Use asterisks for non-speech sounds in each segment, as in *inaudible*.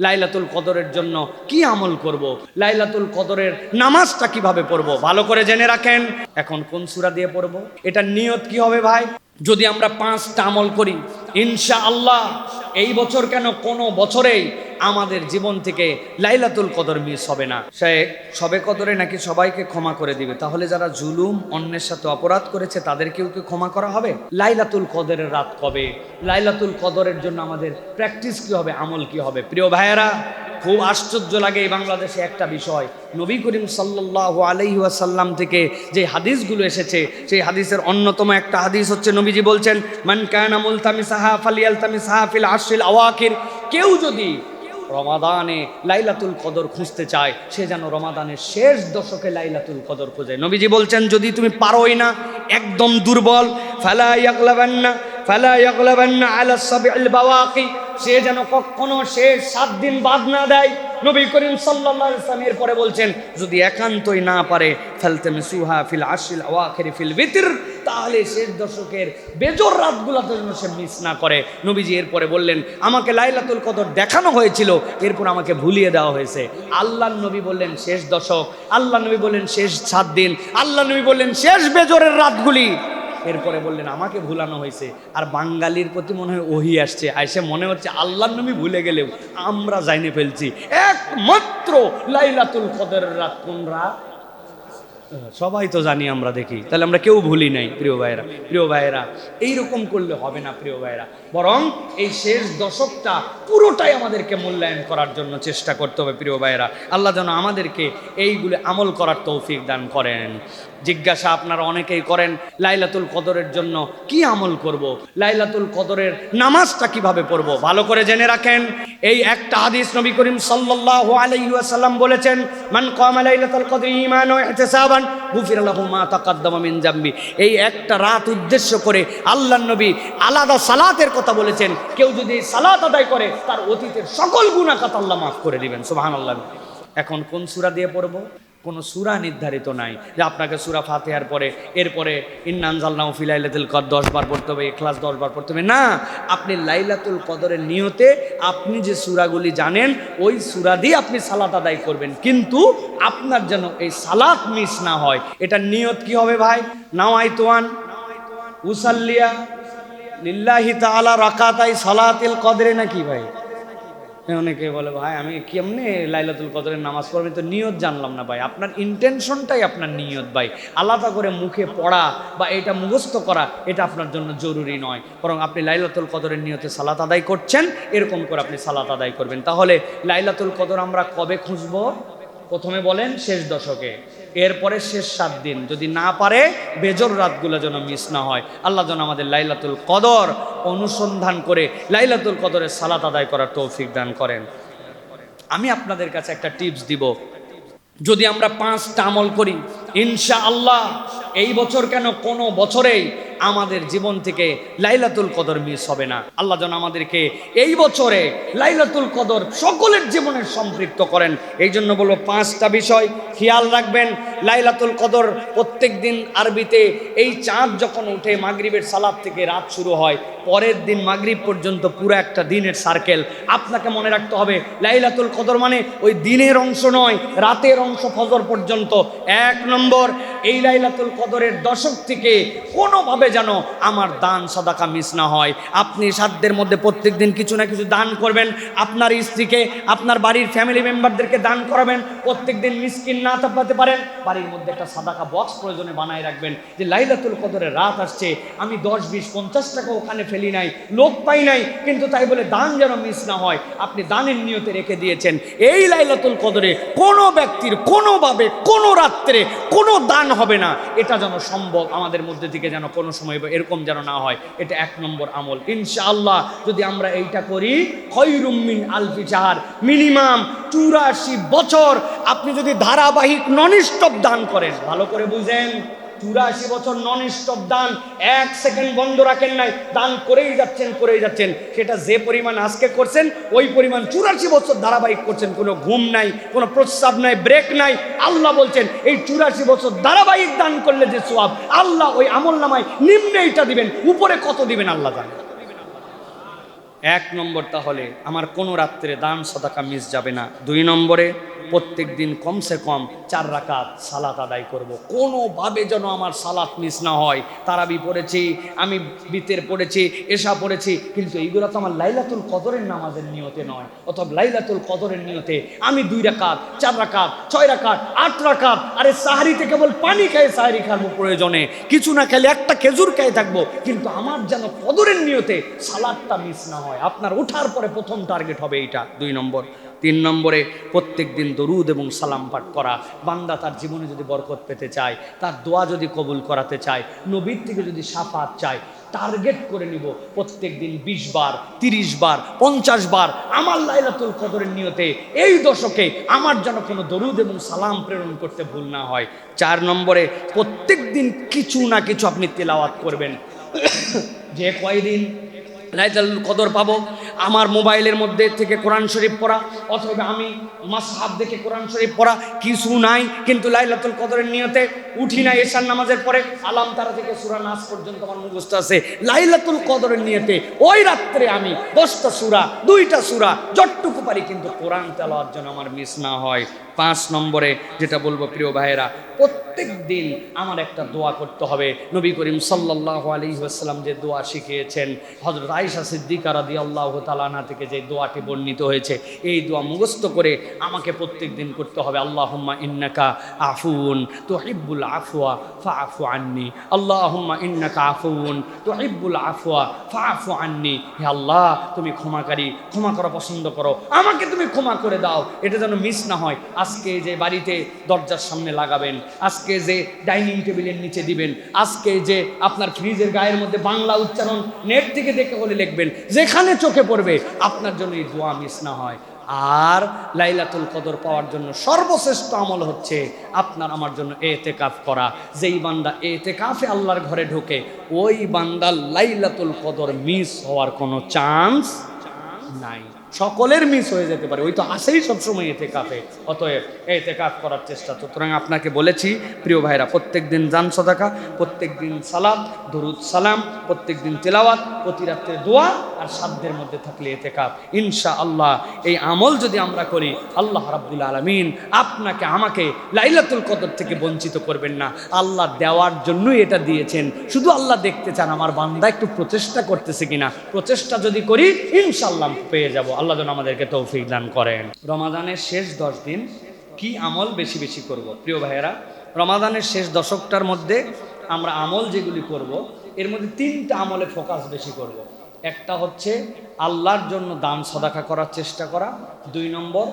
লাইলাতুল কদরের জন্য কি আমল করব। লাইলাতুল কদরের নামাজটা কীভাবে পড়ব? ভালো করে জেনে রাখেন। এখন কোন সুরা দিয়ে পড়ব? এটা নিয়ত কি হবে ভাই? যদি আমরা পাঁচটা আমল করি ইনশা আল্লাহ এই বছর কেন কোনো বছরেই আমাদের জীবন থেকে লাইলাতুল কদর মিস হবে না। সে সবে কদরে নাকি সবাইকে ক্ষমা করে দিবে। তাহলে যারা জুলুম অন্যের সাথে অপরাধ করেছে তাদেরকেও কি ক্ষমা করা হবে? লাইলাতুল কদরের রাত কবে? লাইলাতুল কদরের জন্য আমাদের প্র্যাকটিস কি হবে? আমল কি হবে? প্রিয় ভাইয়েরা খুব আশ্চর্য লাগে এই বাংলাদেশে একটা বিষয়। নবী করিম সাল্লাহ আলাইহি ওয়াসাল্লাম থেকে যে হাদিসগুলো এসেছে সেই হাদিসের অন্যতম একটা হাদিস হচ্ছে নবীজি বলছেন মান কানা মুলতামি সাহা ফালিয়াল তামি সাহাফিল আশিল আওয়াকির। কেউ যদি রমাদানে লাইলাতুল কদর খুঁজতে চায়, সে যেন রমাদানের শেষ দশকে লাইলাতুল কদর খোঁজে। নবীজি বলছেন, যদি তুমি পারোই না, একদম দুর্বল, ফালা ফেলা ফালা ইয়াগলাবান্না আলা সাবিল বাওয়াকি সে যেন কখনো শেষ সাত দিন বাদ না দেয়। নবী করিম সাল্লাল্লাহু আলাইহি ওয়াসাল্লাম এরপরে বলছেন, যদি একান্তই না পারে ফালতামি সুহা ফিল আশিল আওয়াখির ফিল বিতর তাহলে শেষ দশকের বেজর রাতগুলোতে যেন সে মিস না করে। নবীজি এরপরে বললেন, আমাকে লাইলাতুল কদর দেখানো হয়েছিল, এরপর আমাকে ভুলিয়ে দেওয়া হয়েছে। আল্লাহ নবী বললেন, শেষ দশক। আল্লাহ নবী বললেন, শেষ সাত দিন। আল্লাহ নবী বললেন, শেষ বেজরের রাতগুলি। এরপরে বললেন, আমাকে ভুলানো হয়েছে। আর বাঙালির প্রতি মনে হয় ওহি আসছে। আইসে মনে হচ্ছে আল্লাহ নবী ভুলে গেলেও আমরা জাইনে ফেলছি। একমাত্র লাইলাতুল কদরের রাত কোন রাত সবাই তো জানি আমরা দেখি। তাহলে আমরা কেউ ভুলি নাই, প্রিয় ভাইয়েরা। প্রিয় ভাইয়েরা, এইরকম করলে হবে না, প্রিয় ভাইয়েরা। বরং এই শেষ দশকটা পুরোটাই আমাদেরকে মূল্যায়ন করার জন্য চেষ্টা করতে হবে, প্রিয় ভাইয়েরা। আল্লাহ যেন আমাদেরকে এইগুলো আমল করার তৌফিক দান করেন। জিজ্ঞাসা আপনারা অনেকেই করেন, লাইলাতুল কদরের জন্য কি আমল করব। লাইলাতুল কদরের নামাজটা কীভাবে পড়ব? ভালো করে জেনে রাখেন। এই একটা হাদিস নবী করিম সাল্লাল্লাহু আলাইহি ওয়াসাল্লাম বলেছেন, মান কামা লাইলাতুল কদরি ঈমানান ওয়া ইহতিসাবান গুফির মা তাকাদ্দামা মিন জাম্বি। এই একটা রাত উদ্দেশ্য করে আল্লাহ নবী আলাদা সালাতের কথা বলেছেন। কেউ যদি সালাত আদায় করে, তার অতীতের সকল গুণাকাত আল্লাহ মাফ করে দিবেন। সুবহানাল্লাহ। এখন কোন সুরা দিয়ে পড়ব? কোনো সুরা নির্ধারিত নাই যে আপনাকে সুরা ফাতেহার পরে, এরপরে ইন্নানজাল্লাহ ফিলাইলাতুল কদ দশ বার পড়তে হবে এখলাস দশ বার পড়তে হবে। না, আপনি লাইলাতুল কদরের নিয়তে আপনি যে সুরাগুলি জানেন, ওই সুরা দিয়ে আপনি সালাত আদায় করবেন। কিন্তু আপনার যেন এই সালাত মিস না হয় এটা নিয়ত কি হবে ভাই? নাওয়াই তোয়ান উসাল্লিয়া, লিল্লাহি তাআলা রাকাতাই সালাতিল কদরে নাকি ভাই? অনেকে বলে, ভাই, আমি কেমনে লাইলাতুল কদরের নামাজ পড়বেন তো নিয়ত জানলাম না ভাই। আপনার ইন্টেনশনটাই আপনার নিয়ত ভাই। আলাদা করে মুখে পড়া বা এটা মুখস্থ করা, এটা আপনার জন্য জরুরি নয়। বরং আপনি লাইলাতুল কদরের নিয়তে সালাত আদায় করছেন, এরকম করে আপনি সালাত আদায় করবেন। তাহলে লাইলাতুল কদর আমরা কবে খুঁজবো? প্রথমে বলেন শেষ দশকে। এরপরে শেষ সাত দিন। যদি না পারে, বেজর রাতগুলো যেন মিস না হয়। আল্লাহ যেন আমাদের লাইলাতুল কদর অনুসন্ধান করে লাইলাতুল কদরের সালাত আদায় করার তৌফিক দান করেন। আমি আপনাদের কাছে একটা টিপস দিব। যদি আমরা পাঁচটা আমল করি ইনশা আল্লাহ এই বছর কেন কোনো বছরেই আমাদের জীবন থেকে লাইলাতুল কদর মিস হবে না। আল্লাহ যেন আমাদেরকে এই বছরে লাইলাতুল কদর সকলের জীবনের সম্পৃক্ত করেন। এই জন্য বলব পাঁচটা বিষয় খেয়াল রাখবেন। লাইলাতুল কদর প্রত্যেক দিন আরবিতে এই চাঁদ যখন উঠে মাগরিবের সালাদ থেকে রাত শুরু হয়, পরের দিন মাগরিব পর্যন্ত পুরো একটা দিনের সার্কেল আপনাকে মনে রাখতে হবে, লাইলাতুল কদর মানে ওই দিনের অংশ নয়, রাতের অংশ ফজর পর্যন্ত। এক নম্বর, এই লাইলাতুল কদরের দশক থেকে কোনোভাবে যেন আমার দান সদাকা মিস না হয়। আপনি সাধ্যের মধ্যে প্রত্যেক দিন কিছু না কিছু দান করবেন। আপনার স্ত্রীকে, আপনার বাড়ির ফ্যামিলি মেম্বারদেরকে দান করাবেন। প্রত্যেক দিন মিসকিন না চাপাতে পারেন। বাড়ির মধ্যে একটা সাদাকা বক্স প্রয়োজনে বানায় রাখবেন যে লাইলাতুল কদরের রাত আসছে। আমি দশ, বিশ, পঞ্চাশ টাকা ওখানে ফেলি নাই, লোক পাই নাই, কিন্তু তাই বলে দান যেন মিস না হয়। আপনি দানের নিয়তে রেখে দিয়েছেন। এই লাইলাতুল কদরে কোনো ব্যক্তির কোনোভাবে কোনো রাত্রে কোনো দান হবে না। এটা যেন সম্ভব আমাদের মধ্যে থেকে যেন কোনো সময় এরকম যেন না হয়, এটা এক নম্বর আমল। ইনশাআল্লাহ যদি আমরা এইটা করি খৈরুমিন আলফি চাহার মিনিমাম চুরাশি বছর আপনি যদি ধারাবাহিক নন স্টপ দান করেন। ভালো করে বুঝেন। চুরাশি বছর নন স্টপ দান, এক সেকেন্ড বন্ধ রাখেন নাই, দান করেই যাচ্ছেন করেই যাচ্ছেন। সেটা যে পরিমাণ আজকে করছেন, ওই পরিমাণ চুরাশি বছর ধারাবাহিক করছেন, কোনো ঘুম নাই, কোনো প্রস্রাব নাই, ব্রেক নাই। আল্লাহ বলছেন, এই চুরাশি বছর ধারাবাহিক দান করলে যে সোয়াব, আল্লাহ ওই আমল নামায় নিম্নে এইটা দিবেন, উপরে কত দিবেন আল্লাহ জানে। এক নম্বর তাহলে, আমার কোনো রাত্রে দান সদাকা মিস যাবে না। দুই নম্বরে, প্রত্যেক দিন কমসে কম চার রাকাত সালাত আদায় করব। কোনোভাবে যেন আমার সালাত মিস না হয়। তারাবি পড়েছি, আমি বিতের পড়েছি এসা পড়েছি, কিন্তু এইগুলো তো আমার লাইলাতুল কদরের নামাজের নিয়তে নয়, অথবা লাইলাতুল কদরের নিয়তে আমি দুই রাকাত, চার রাকাত, ছয় রাকাত, আট রাকাত, আরে সাহারিতে কেবল পানি খায় সাহারি খাব প্রয়োজনে। কিছু না খেলে একটা খেজুর খেয়ে থাকব, কিন্তু আমার যেন কদরের নিয়তে সালাদটা মিস না হয়। আপনার ওঠার পরে প্রথম টার্গেট হবে এইটা। দুই নম্বর। তিন নম্বরে প্রত্যেক দিন দরুদ এবং সালাম পাঠ করা। বান্দা তার জীবনে যদি বরকত পেতে চায়, তার দোয়া যদি কবুল করাতে চায়, নবীর থেকে যদি সাফাত চায় টার্গেট করে নিব প্রত্যেক দিন বিশ বার, তিরিশ বার, পঞ্চাশ বার আমার লাইলাতুল কদরের নিয়তে এই দশকে আমার যেন কোনো দরুদ এবং সালাম প্রেরণ করতে ভুল না হয়। চার নম্বরে প্রত্যেক দিন কিছু না কিছু আপনি তেলাওয়াত করবেন। *coughs* যে কয়দিন? লাইলাতুল কদর পাবো। আমার মোবাইলের মধ্যে থেকে কোরআন শরীফ পড়া, অথবা আমি মাসহাব দেখে কোরআন শরীফ পড়া, কিছু নাই, কিন্তু লাইলাতুল কদরের নিয়তে উঠি না এশার নামাজের পরে, আলাম তারা থেকে সুরা নাচ পর্যন্ত আমার মুখস্থ আছে। লাইলাতুল কদরের নিয়তে ওই রাত্রে আমি দশটা সুরা, দুইটা সুরা, যতটুকু পারি কিন্তু কোরআন তেলাওয়ার জন্য আমার মিস না হয়। পাঁচ নম্বরে যেটা বলব প্রিয় ভাইয়েরা, প্রত্যেক দিন আমার একটা দোয়া করতে হবে। নবী করিম সাল্লাহ আলী আসসালাম যে দোয়া শিখিয়েছেন হজরত আইসা সিদ্দিকা রাদি আল্লাহ তালানা থেকে যে দোয়াটি বর্ণিত হয়েছে, এই দোয়া মুখস্থ করে আমাকে প্রত্যেক দিন করতে হবে। আল্লাহম্মা ইন্নাকা আফুন তো হিব্বুল আফুয়া ফা আফু আন্নি। আল্লাহম্মা ইন্নাকা আফুন তো হিব্বুল আফুয়া ফা আফু আন্নি। হে আল্লাহ, তুমি ক্ষমাকারী, ক্ষমা করা পছন্দ করো। আমাকে তুমি ক্ষমা করে দাও। এটা যেন মিস না হয়। আজকে যে বাড়িতে দরজার সামনে লাগাবেন, আজকে যে ডাইনিং টেবিলের নিচে দিবেন, আজকে যে আপনার ফ্রিজের গায়ের মধ্যে বাংলা উচ্চারণ নেট থেকে দেখে হলে লিখবেন, যেখানে চোখে পড়বে, আপনার জন্য এই দোয়া মিস না হয়। আর লাইলাতুল কদর পাওয়ার জন্য সর্বশ্রেষ্ঠ আমল হচ্ছে আপনার আমার জন্য এতেকাফ করা। যেই বান্দা এতেকাফে আল্লাহর ঘরে ঢোকে, ওই বান্দার লাইলাতুল কদর মিস হওয়ার কোনো চান্স নাই। সকলের মিস হয়ে যেতে পারে। ওই তো আসেই সবসময় এতে কাপে অতএব এতে কাফ করার চেষ্টা। সুতরাং আপনাকে বলেছি, প্রিয় ভাইরা প্রত্যেক দিন জান সদাকা প্রত্যেক দিন সালাম, দরুদ সালাম প্রত্যেক দিন তেলাওয়াত, প্রতি রাত্রে দোয়া আর সাধ্যের মধ্যে থাকলে এতে কাপ ইনশা আল্লাহ এই আমল যদি আমরা করি, আল্লাহ রাব্বুল আলমিন আপনাকে, আমাকে লাইলাতুল কদর থেকে বঞ্চিত করবেন না। আল্লাহ দেওয়ার জন্যই এটা দিয়েছেন। শুধু আল্লাহ দেখতে চান, আমার বান্দা একটু প্রচেষ্টা করতেছে কিনা। প্রচেষ্টা যদি করি ইনশাল্লাহ পেয়ে যাব। আল্লাহ যেন আমাদেরকে তৌফিক দান করেন। রমাদানের শেষ দশ দিন কি আমল বেশি বেশি করব? প্রিয় ভাইয়েরা, রমাদানের শেষ দশকটার মধ্যে আমরা আমল যেগুলি করব, এর মধ্যে তিনটা আমলে ফোকাস বেশি করব। একটা হচ্ছে আল্লাহর জন্য দান সদাকা করার চেষ্টা করা, দুই নম্বর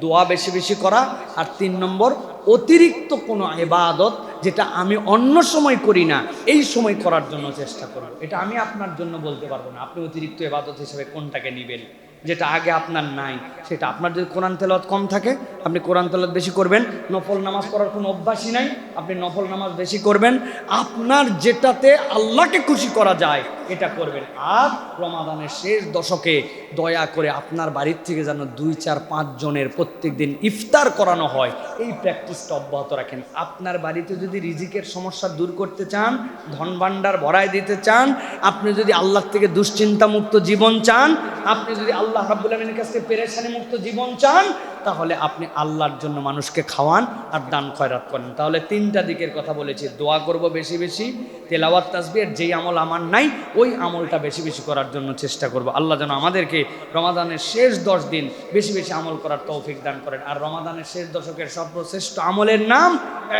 দোয়া বেশি বেশি করা, আর তিন নম্বর অতিরিক্ত কোনো এবাদত যেটা আমি অন্য সময় করি না, এই সময় করার জন্য চেষ্টা করব। এটা আমি আপনার জন্য বলতে পারব না। আপনি অতিরিক্ত এবাদত হিসেবে কোনটাকে নেবেন? যেটা আগে আপনার নাই, সেটা আপনার যদি কোরআন তেলত কম থাকে, আপনি কোরআন তেলত বেশি করবেন, নফল নামাজ পড়ার কোনো অভ্যাসই নাই, আপনি নফল নামাজ বেশি করবেন, আপনার যেটাতে আল্লাহকে খুশি করা যায় এটা করবেন। আর রমাদানের শেষ দশকে দয়া করে আপনার বাড়ির থেকে যেন দুই, চার, পাঁচ জনের প্রত্যেক দিন ইফতার করানো হয়। এই প্র্যাকটিসটা অব্যাহত রাখেন। আপনার বাড়িতে যদি রিজিকের সমস্যা দূর করতে চান ধন ভাণ্ডার ভরায় দিতে চান, আপনি যদি আল্লাহ থেকে দুশ্চিন্তা মুক্ত জীবন চান, আপনি যদি আল্লাহ রাব্বুল আলমীর কাছ পেরেশানি মুক্ত জীবন চান তাহলে আপনি আল্লাহর জন্য মানুষকে খাওয়ান আর দান খয়রাত করেন। তাহলে তিনটা দিকের কথা বলেছি, দোয়া করব বেশি বেশি, তেলাওয়াত তাসবির যেই আমল আমার নাই, ওই আমলটা বেশি বেশি করার জন্য চেষ্টা করব। আল্লাহ যেন আমাদেরকে রমাদানের শেষ দশ দিন বেশি বেশি আমল করার তৌফিক দান করেন। আর রমাদানের শেষ দশকের সর্বশ্রেষ্ঠ আমলের নাম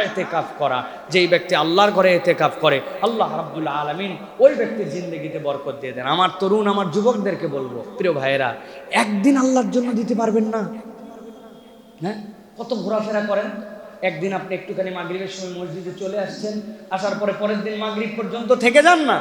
এতেকাফ করা। যেই ব্যক্তি আল্লাহর ঘরে এতেকাফ করে, আল্লাহ রাব্বুল্লাহ আলমিন ওই ব্যক্তির জিন্দগিতে বরকত দিয়ে দেন। আমার তরুণ, আমার যুবকদেরকে বলব, প্রিয় ভাইয়েরা, একদিন আল্লাহর জন্য দিতে পারবেন না। হ্যাঁ? কত ঘোরাফেরা করেন? একদিন আপনি একটুখানি মাগরিবের সময় মসজিদে চলে আসছেন, আসার পরে পরের দিন মাগরিব পর্যন্ত থেকে যান না।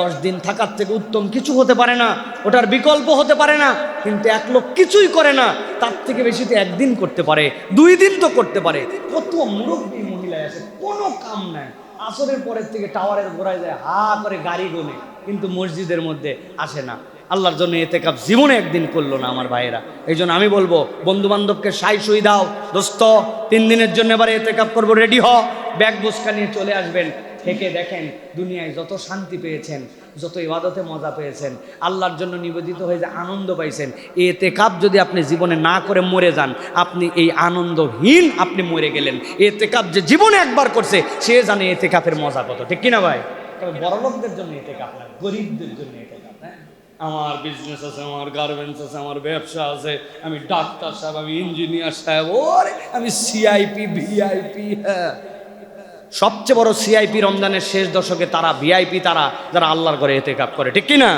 দশ দিন থাকার থেকে উত্তম কিছু হতে পারে না, ওটার বিকল্প হতে পারে না, কিন্তু এক লোক কিছুই করে না, তার থেকে বেশি তো একদিন করতে পারে, দুই দিন তো করতে পারে। কত মুরব্বী মহিলা আছে, কোনো কাম নাই। আসরের পরের থেকে টাওয়ারের ঘোরায় যায়, হা করে গাড়ি গোনে, কিন্তু মসজিদের মধ্যে আসে না। আল্লাহর জন্য এতে কাপ জীবনে একদিন করল না আমার ভাইয়েরা। এই জন্য আমি বলব বন্ধু বান্ধবকে সাই সুই দাও। দোস্ত, তিন দিনের জন্য এবার এতে কাপ করব, রেডি হ। ব্যাগ বুসকা নিয়ে চলে আসবেন। থেকে দেখেন, দুনিয়ায় যত শান্তি পেয়েছেন, যত ইবাদতে মজা পেয়েছেন, আল্লাহর জন্য নিবেদিত হয়ে যে আনন্দ পাইছেন এতে কাপ যদি আপনি জীবনে না করে মরে যান, আপনি এই আনন্দহীন আপনি মরে গেলেন। এতে কাপ যে জীবনে একবার করছে, সে জানে এতে কাপের মজা কত। ঠিক কিনা ভাই? তবে বড় লোকদের জন্য এতে কাপ না, গরিবদের জন্য এতে আমার বিজনেস আছে, আমার গার্মেন্টস আছে, আমার ব্যবসা আছে, আমি ডাক্তার সাহেব, আমি ইঞ্জিনিয়ার সাহেব, ওরে, আমি সিআইপি ভিআইপি হ্যাঁ। সবচেয়ে বড় সিআইপি রমজানের শেষ দশকে তারা ভিআইপি তারা, যারা আল্লাহর ঘরে এতে কাপ করে, ঠিক কিনা?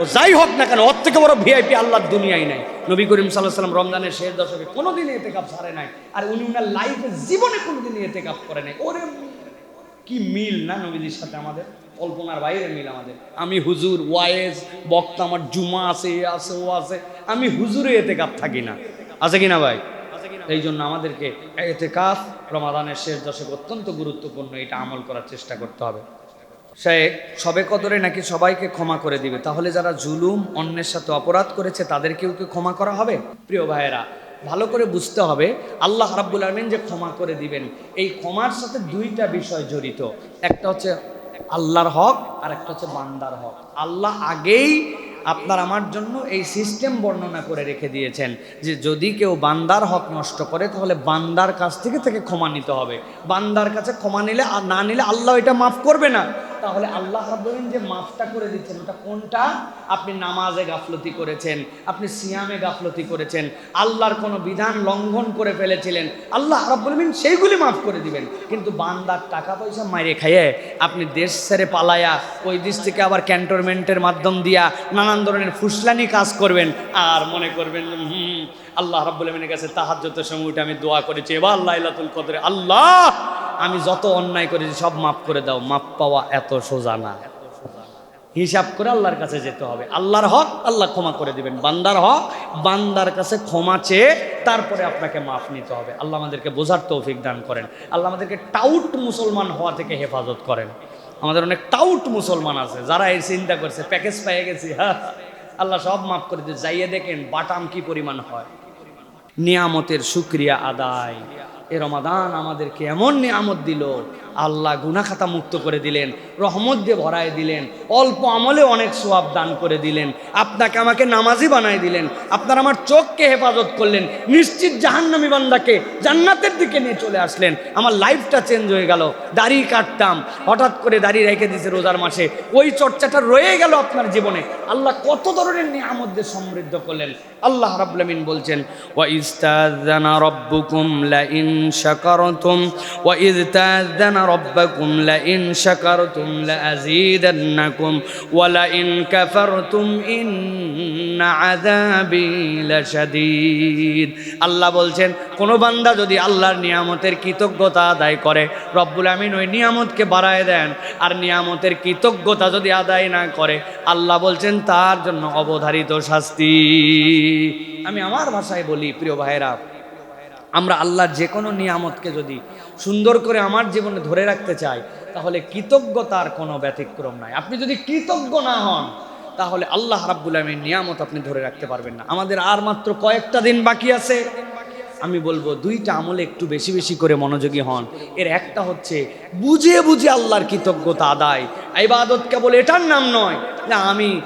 ও যাই হোক না কেন, ওর থেকে বড় ভিআইপি আল্লাহর দুনিয়ায় নাই। নবী করিম সাল্লাহ সাল্লাম রমজানের শেষ দশকে কোনোদিন এতে কাপ সারে নাই, আর উনি উনার লাইফে জীবনে কোনোদিন এতে কাপ করে নাই। ওরে, কি মিল না নবীদের সাথে আমাদের? কল্পনার বাইরে মিল আমাদের। আমি হুজুর ওয়াইজ বক্তা আমার জুমা আছে এ আছে ও আছে। আমি হুজুরে এতে কাপ থাকি না। আছে কিনা ভাই? এই জন্য আমাদেরকে এতে কাফ রমাদানের শেষ দশক অত্যন্ত গুরুত্বপূর্ণ এটা আমল করার চেষ্টা করতে হবে। সে সবে কদরে নাকি সবাইকে ক্ষমা করে দিবে। তাহলে যারা জুলুম অন্যের সাথে অপরাধ করেছে তাদেরকেও কি ক্ষমা করা হবে? প্রিয় ভাইয়েরা ভালো করে বুঝতে হবে আল্লাহ রাব্বুল আলমিন যে ক্ষমা করে দিবেন এই ক্ষমার সাথে দুইটা বিষয় জড়িত। একটা হচ্ছে আল্লাহর হক আর একটা হচ্ছে বান্দার হক। আল্লাহ আগেই আপনার আমার জন্য এই সিস্টেম বর্ণনা করে রেখে দিয়েছেন যে যদি কেউ বান্দার হক নষ্ট করে, তাহলে বান্দার কাছ থেকে থেকে ক্ষমা নিতে হবে। বান্দার কাছে ক্ষমা নিলে আর না নিলে আল্লাহ এটা মাফ করবে না। তাহলে আল্লাহ রাব্বুল যে মাফটা করে দিচ্ছেন, ওটা কোনটা? আপনি নামাজে গাফলতি করেছেন, আপনি সিয়ামে গাফলতি করেছেন, আল্লাহর কোনো বিধান লঙ্ঘন করে ফেলেছিলেন, আল্লাহ রাব্বুল আলামিন সেইগুলি মাফ করে দিবেন। কিন্তু বান্দার টাকা পয়সা মাইরে খাইয়ে আপনি দেশ ছেড়ে পালায়া ওই দেশ থেকে আবার ক্যান্টনমেন্টের মাধ্যম দিয়া নানান ধরনের ফুসলানি কাজ করবেন, আর মনে করবেন আল্লাহ রাব্বুল আলামিনের কাছে তাহাজ্জুদের সময় উঠে আমি দোয়া করেছি। এবার লাইলাতুল কদরে, আল্লাহ, আমি যত অন্যায় করেছি সব মাফ করে দাও। মাফ পাওয়া এত সোজা না। হিসাব করে আল্লাহর কাছে যেতে হবে। আল্লাহর হক আল্লাহ ক্ষমা করে দিবেন। বান্দার হক বান্দার কাছে ক্ষমা চেয়ে তারপরে আপনাকে মাফ নিতে হবে। আল্লাহ আমাদেরকে বোঝার তৌফিক দান করেন। আল্লাহ আমাদেরকে টাউট মুসলমান হওয়া থেকে হেফাজত করেন। আমাদের অনেক টাউট মুসলমান আছে, যারা এই চিন্তা করছে, প্যাকেজ পেয়ে গেছি হ্যাঁ। আল্লাহ সব মাফ করে দিয়ে যাইয়ে দেখেন বাটাম কি পরিমাণ হয়। নিয়ামতের শুক্রিয়া আদায়। এ রমাদান আমাদেরকে এমন নিয়ামত দিল আল্লাহ গুনাখাতা মুক্ত করে দিলেন, রহমত দিয়ে ভরায় দিলেন, অল্প আমলে অনেক সোয়াব দান করে দিলেন, আপনাকে আমাকে নামাজি বানায় দিলেন, আপনার আমার চোখকে হেফাজত করলেন, নিশ্চিত জাহান্নামি বান্দাকে জান্নাতের দিকে নিয়ে চলে আসলেন, আমার লাইফটা চেঞ্জ হয়ে গেল, দাড়ি কাটতাম, হঠাৎ করে দাড়ি রেখে দিয়েছে রোজার মাসে, ওই চর্চাটা রয়ে গেল আপনার জীবনে, আল্লাহ কত ধরনের নিয়ামত সমৃদ্ধ করলেন, আল্লাহ রাব্বুল আমিন বলছেন, ওয়া ইস্তাযানা রাব্বুকুম লা ইন শাকারতুম, ওয়া তাযানা রাব্বুকুম লা ইন শাকারতুম লা আযীদান্নাকুম ওয়া লা ইন কাফারতুম, ইন্না আযাবি লাশাদীদ। আল্লাহ বলছেন, কোন বান্দা যদি আল্লাহর নিয়ামতের কৃতজ্ঞতা আদায় করে, রব্বুল আমিন ওই নিয়ামতকে বাড়ায় দেন, আর নিয়ামতের কৃতজ্ঞতা যদি আদায় না করে, আল্লাহ বলছেন, তার জন্য অবধারিত শাস্তি। আমি আমার ভাষায় বলি, প্রিয় ভাইরা আমরা আল্লাহর যে কোনো নিয়ামতকে যদি সুন্দর করে আমার জীবনে ধরে রাখতে চাই, তাহলে কৃতজ্ঞতার কোনো ব্যতিক্রম নাই। আপনি যদি কৃতজ্ঞ না হন, তাহলে আল্লাহ রাব্বুল আমিন নিয়ামত আপনি ধরে রাখতে পারবেন না। আমাদের আর মাত্র কয়েকটা দিন বাকি আছে। আমি বলব, দুইটা আমলে একটু বেশি বেশি করে মনোযোগী হন। এর একটা হচ্ছে, বুঝে বুঝে আল্লাহর কৃতজ্ঞতা আদায়। ইবাদত কেবল এটার নাম নয়, না, আমি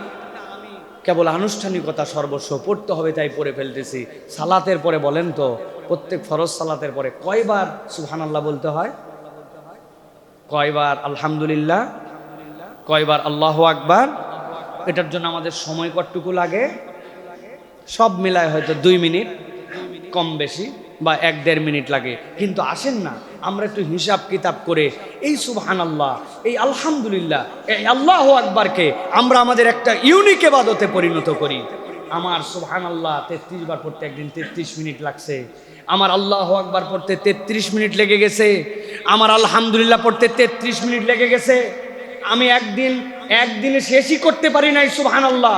কেবল আনুষ্ঠানিকতা সর্বস্ব, পড়তে হবে তাই পড়ে ফেলতেছি। সালাতের পরে বলেন তো, প্রত্যেক ফরজ সালাতের পরে কয়বার সুহান আল্লাহ বলতে হয়? কয়বার আলহামদুলিল্লাহ? কয়বার আল্লাহ আকবার? এটার জন্য আমাদের সময় কতটুকু লাগে? সব মিলায় হয়তো দুই মিনিট, কম বেশি। বা এক দেড় মিনিট লাগে। কিন্তু আসেন না, আমরা একটু হিসাব কিতাব করে এই সুবহান আল্লাহ এই আলহামদুলিল্লাহ, এই আল্লাহ আকবারকে আমরা আমাদের একটা ইউনিক এবাদতে পরিণত করি। আমার সুবহান আল্লাহ তেত্রিশ বার পড়তে একদিন তেত্রিশ মিনিট লাগছে। আমার আল্লাহ আকবার পড়তে তেত্রিশ মিনিট লেগে গেছে। আমার আলহামদুলিল্লাহ পড়তে তেত্রিশ মিনিট লেগে গেছে। আমি একদিন, একদিনে শেষই করতে পারি নাই সুবহান আল্লাহ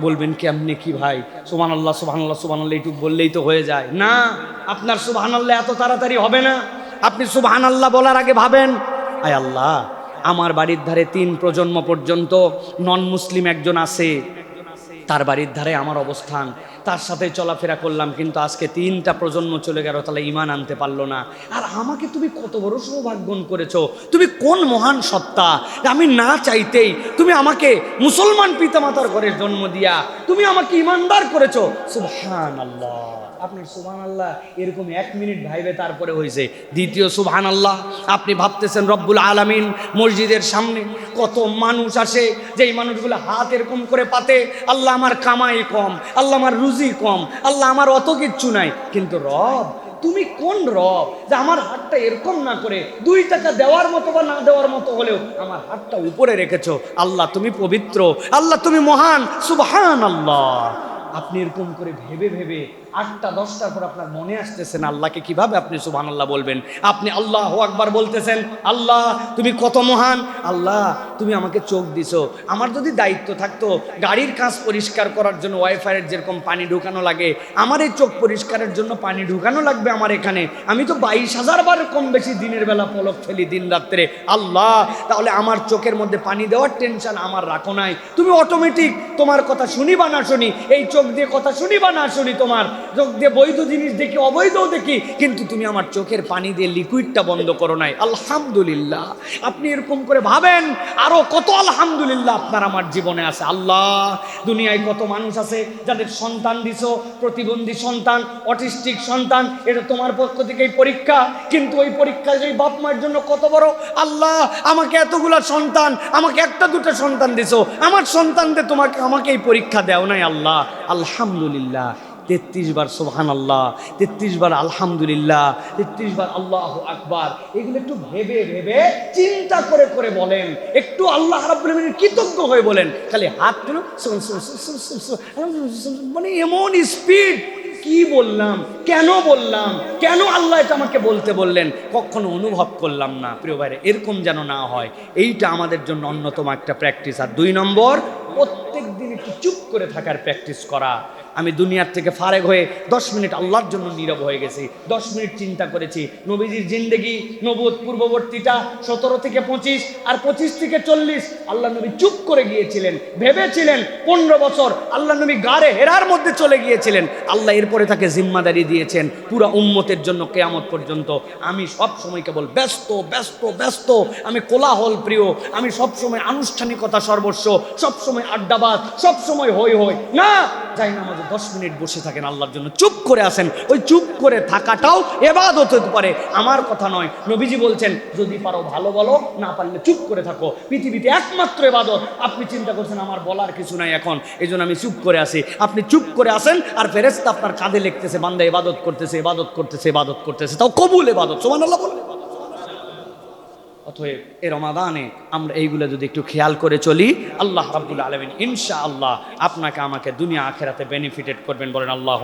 বলবেন কেমনে কি ভাই? সুবান আল্লাহ সুবাহ আল্লাহ সুবাহ আল্লাহ এইটুকু বললেই তো হয়ে যায়। না, আপনার সুবাহ আল্লাহ এত তাড়াতাড়ি হবে না। আপনি সুবাহান আল্লাহ বলার আগে ভাবেন, আয় আল্লাহ, আমার বাড়ির ধারে তিন প্রজন্ম পর্যন্ত নন মুসলিম একজন আছে। তার বাড়ির ধারে আমার অবস্থান। তার সাথে চলাফেরা করলাম, কিন্তু আজকে তিনটা প্রজন্ম চলে গেল, তাহলে ইমান আনতে পারল না। আর আমাকে তুমি কত বড় সৌভাগ্যন করেছ? তুমি কোন মহান সত্তা? আমি না চাইতেই তুমি আমাকে মুসলমান পিতামাতার ঘরে জন্ম দিয়া তুমি আমাকে ইমানদার করেছ? সুহান আল্লাহ আপনার সুবহান আল্লাহ এরকম এক মিনিট ভাইবে তারপরে হয়েছে দ্বিতীয় সুবহান আল্লাহ আপনি ভাবতেছেন রব্বুল আলামিন মসজিদের সামনে কত মানুষ আসে, যেই মানুষগুলো হাত এরকম করে পাতে, আল্লাহ আমার কামাই কম, আল্লাহ আমার রুজি কম, আল্লাহ আমার অত কিচ্ছু নাই। কিন্তু রব, তুমি কোন রব যে আমার হাতটা এরকম না করে দুই টাকা দেওয়ার মতো বা না দেওয়ার মতো হলেও আমার হাতটা উপরে রেখেছো? আল্লাহ তুমি পবিত্র, আল্লাহ তুমি মহান সুবহান আল্লাহ আপনি এরকম করে ভেবে ভেবে আটটা, দশটার পর আপনার মনে আসতেছে না, আল্লাহকে কীভাবে আপনি সুবহান আল্লাহ বলবেন? আপনি আল্লাহ আকবার বলতেছেন, আল্লাহ, তুমি কত মহান? আল্লাহ, তুমি আমাকে চোখ দিছো। আমার যদি দায়িত্ব থাকতো, গাড়ির কাজ পরিষ্কার করার জন্য ওয়াইফাইয়ের যেরকম পানি ঢুকানো লাগে, আমার এই চোখ পরিষ্কারের জন্য পানি ঢুকানো লাগবে আমার এখানে। আমি তো বাইশ হাজার বার কম বেশি দিনের বেলা পলক ফেলি দিন রাত্রে। আল্লাহ, তাহলে আমার চোখের মধ্যে পানি দেওয়ার টেনশন আমার রাখো নাই। তুমি অটোমেটিক তোমার কথা শুনি বা না শুনি, এই চোখ দিয়ে কথা শুনি বা না শুনি তোমার। চোখ দিয়ে বৈধ জিনিস দেখি, অবৈধও দেখি, কিন্তু তুমি আমার চোখের পানি দিয়ে লিকুইডটা বন্ধ করো নাই। আলহামদুলিল্লাহ। আপনি এরকম করে ভাবেন, আরও কত আলহামদুলিল্লাহ আপনার আমার জীবনে আছে। আল্লাহ, দুনিয়ায় কত মানুষ আছে যাদের সন্তান দিছো, প্রতিবন্ধী সন্তান, অটিস্টিক সন্তান, এটা তোমার পক্ষ থেকেই পরীক্ষা, কিন্তু ওই পরীক্ষা সেই বাপ মায়ের জন্য কত বড়? আল্লাহ, আমাকে এতগুলা সন্তান, আমাকে একটা দুটো সন্তান দিছো। আমার সন্তানদের তোমাকে আমাকে এই পরীক্ষা দেও নাই আল্লাহ। আলহামদুলিল্লাহ। তেত্রিশ বার সোহান আল্লাহ তেত্রিশ বার আলহামদুলিল্লাহ, তেত্রিশ বার আল্লাহ আকবার। এগুলো একটু ভেবে ভেবে চিন্তা করে করে বলেন। একটু আল্লাহ আলামিনের কৃতজ্ঞ হয়ে বলেন। খালি হাত মানে এমন স্পিড কি বললাম? কেন বললাম? কেন আল্লাহ এটা আমাকে বলতে বললেন? কখনো অনুভব করলাম না। প্রিয় ভাইরে, এরকম যেন না হয়। এইটা আমাদের জন্য অন্যতম একটা প্র্যাকটিস আর দুই নম্বর প্রত্যেক দিন একটু চুপ করে থাকার প্র্যাকটিস করা। আমি দুনিয়ার থেকে ফারেক হয়ে দশ মিনিট আল্লাহর জন্য নীরব হয়ে গেছি। দশ মিনিট চিন্তা করেছি, নবীজির জিন্দেগি নবুদ পূর্ববর্তীটা সতেরো থেকে পঁচিশ আর পঁচিশ থেকে চল্লিশ। আল্লাহ নবী চুপ করে গিয়েছিলেন, ভেবেছিলেন পনেরো বছর আল্লাহ নবী গাড়ে হেরার মধ্যে চলে গিয়েছিলেন। আল্লাহ এরপরে তাকে জিম্মাদারি দিয়েছেন পুরো উম্মতের জন্য কেয়ামত পর্যন্ত। আমি সব সময় কেবল ব্যস্ত ব্যস্ত ব্যস্ত। আমি কোলাহল প্রিয়। আমি সব সময় আনুষ্ঠানিকতা সর্বস্ব। সব সময় আড্ডাবাদ সব সময় হই হই। না, যাই না দশ মিনিট বসে থাকেন আল্লাহর জন্য। চুপ করে আসেন ওই চুপ করে থাকাটাও এবাদত হতে পারে। আমার কথা নয়। নবীজি বলছেন, যদি পারো ভালো বলো, না পারলে চুপ করে থাকো। পৃথিবীতে একমাত্র এবাদত। আপনি চিন্তা করছেন, আমার বলার কিছু নাই এখন। এই আমি চুপ করে আসি আপনি চুপ করে আসেন আর ফেরেস্তা আপনার কাঁধে লিখতেছে, বান্দা এবাদত করতেছে এবাদত করতেছে এবাদত করতেছে। তাও কবুল এবাদত। সোমান আল্লাহ বলে অতএব এ রমাদানে আমরা এইগুলো যদি একটু খেয়াল করে চলি, আল্লাহ আব্দুল আলমিন ইনশা আল্লাহ আপনাকে আমাকে দুনিয়া আখেরাতে বেনিফিটেড করবেন। বলেন আল্লাহ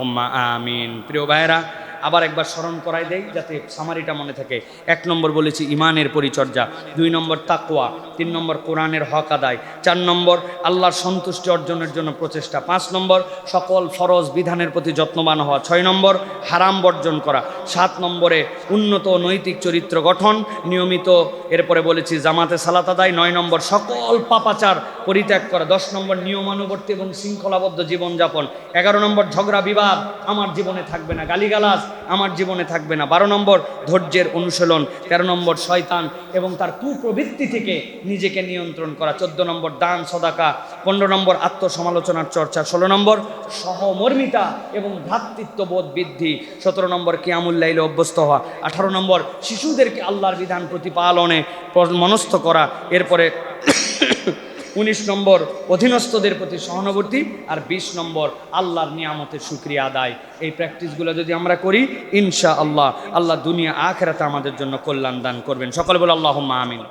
আমিন। প্রিয় ভাইয়েরা আবার একবার স্মরণ করাই দেই যাতে সামারিটা মনে থাকে। এক নম্বর বলেছি ইমানের পরিচর্যা, দুই নম্বর তাকওয়া, তিন নম্বর কোরআনের হক আদায়, চার নম্বর আল্লাহর সন্তুষ্টি অর্জনের জন্য প্রচেষ্টা, পাঁচ নম্বর সকল ফরজ বিধানের প্রতি যত্নবান হওয়া, ছয় নম্বর হারাম বর্জন করা, সাত নম্বরে উন্নত নৈতিক চরিত্র গঠন, নিয়মিত এরপরে বলেছি জামাতে সালাত আদায়, নয় নম্বর সকল পাপাচার পরিত্যাগ করা, দশ নম্বর নিয়মানুবর্তী এবং শৃঙ্খলাবদ্ধ জীবনযাপন, এগারো নম্বর ঝগড়া বিবাদ, আমার জীবনে থাকবে না, গালিগালাজ আমার জীবনে থাকবে না। বারো নম্বর, ধৈর্যের অনুশীলন। তেরো নম্বর, শয়তান এবং তার কুপ্রবৃত্তি থেকে নিজেকে নিয়ন্ত্রণ করা। চোদ্দ নম্বর, দান, সদাকা। পনেরো নম্বর, আত্মসমালোচনার চর্চা। ষোলো নম্বর, সহমর্মিতা এবং ভ্রাতৃত্ববোধ বৃদ্ধি। সতেরো নম্বর কিয়ামুল্লাইলে অভ্যস্ত হওয়া। আঠারো নম্বর, শিশুদেরকে আল্লাহর বিধান প্রতিপালনে মনস্থ করা। এরপরে উনিশ নম্বর অধীনস্থদের প্রতি সহানুভূতি আর বিশ নম্বর আল্লাহর নিয়ামতের সুক্রিয়া আদায়। এই প্র্যাকটিসগুলো যদি আমরা করি ইনশা আল্লাহ আল্লাহ দুনিয়া আখেরাতে আমাদের জন্য কল্যাণ দান করবেন। সকলে বলে আল্লাহ আমিন।